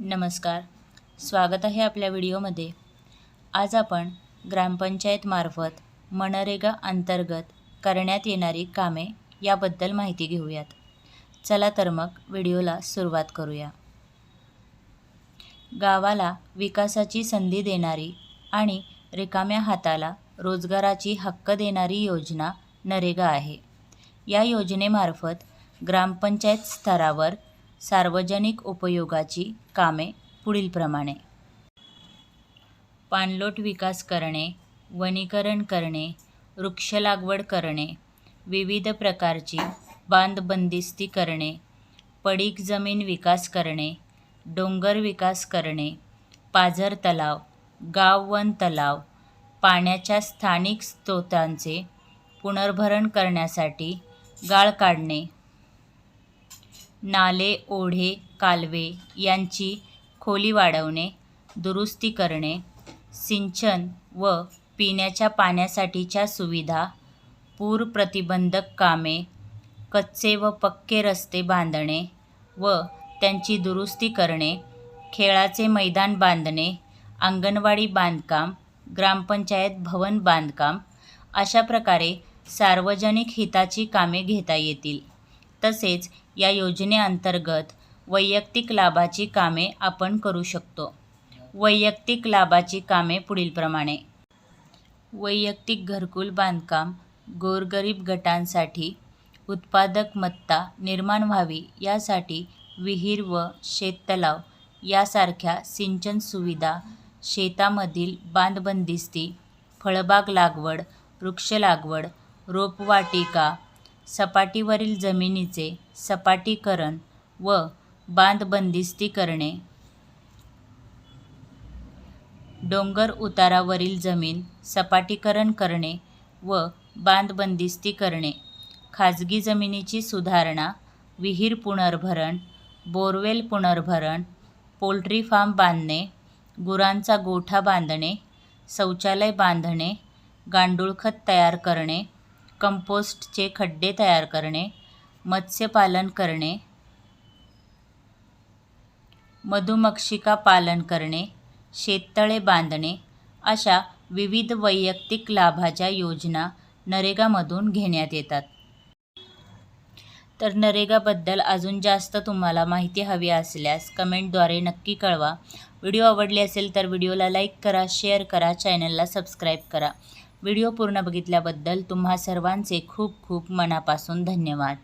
नमस्कार. स्वागत आहे आपल्या व्हिडिओमध्ये. आज आपण ग्रामपंचायतमार्फत मनरेगा अंतर्गत करण्यात येणारी कामे याबद्दल माहिती घेऊयात. चला तर मग व्हिडिओला सुरुवात करूया. गावाला विकासाची संधी देणारी आणि रिकाम्या हाताला रोजगाराची हक्क देणारी योजना नरेगा आहे. या योजनेमार्फत ग्रामपंचायत स्तरावर सार्वजनिक उपयोगाची कामे पुढीलप्रमाणे. पाणलोट विकास करणे वनीकरण करणे वृक्ष लागवड करणे विविध प्रकारची बांध बंदिस्ती करणे पडीक जमीन विकास करणे डोंगर विकास करणे पाझर तलाव गाव वन तलाव पाण्याच्या स्थानिक स्रोतांचे पुनर्भरण करण्यासाठी गाळ काढणे नाले ओढे कालवे यांची खोली वाढवणे दुरुस्ती करणे सिंचन व पिण्याच्या पाण्यासाठीच्या सुविधा पूर प्रतिबंधक कामे कच्चे व पक्के रस्ते बांधणे व त्यांची दुरुस्ती करणे खेळाचे मैदान बांधणे अंगणवाडी बांधकाम ग्रामपंचायत भवन बांधकाम अशा प्रकारे सार्वजनिक हिताची कामे घेता येतील. तसेच या योजनेअंतर्गत वैयक्तिक लाभाची कामे आपण करू शकतो. वैयक्तिक लाभाची कामे पुढीलप्रमाणे वैयक्तिक घरकुल बांधकाम गोरगरीब गटांसाठी उत्पादकमत्ता निर्माण व्हावी यासाठी विहीर व शेततलाव यासारख्या सिंचन सुविधा शेतामधील बांधबंदिस्ती फळबाग लागवड वृक्ष लागवड रोपवाटिका सपाटीवरील जमिनीचे सपाटीकरण व बांध बंदिस्ती करणे. डोंगर उतारावरील जमीन सपाटीकरण करणे व बांध बंदिस्ती करणे. खाजगी जमिनीची सुधारणा विहीर पुनर्भरण बोरवेल पुनर्भरण पोल्ट्री फार्म बांधणे गुरांचा गोठा बांधणे शौचालय बांधणे गांडूळखत तयार करणे कंपोस्टचे खड्डे तयार करणे मत्स्यपालन करणे मधुमक्षिका पालन करणे शेततळे बांधणे अशा विविध वैयक्तिक लाभाच्या योजना नरेगामधून घेण्यात येतात. तर नरेगाबद्दल अजून जास्त तुम्हाला माहिती हवी असल्यास कमेंटद्वारे नक्की कळवा. व्हिडिओ आवडले असेल तर व्हिडिओला लाईक करा शेअर करा चॅनलला सबस्क्राईब करा. व्हिडिओ पूर्ण बघितल्याबद्दल तुम्हा सर्वांचे खूप खूप मनापासून धन्यवाद.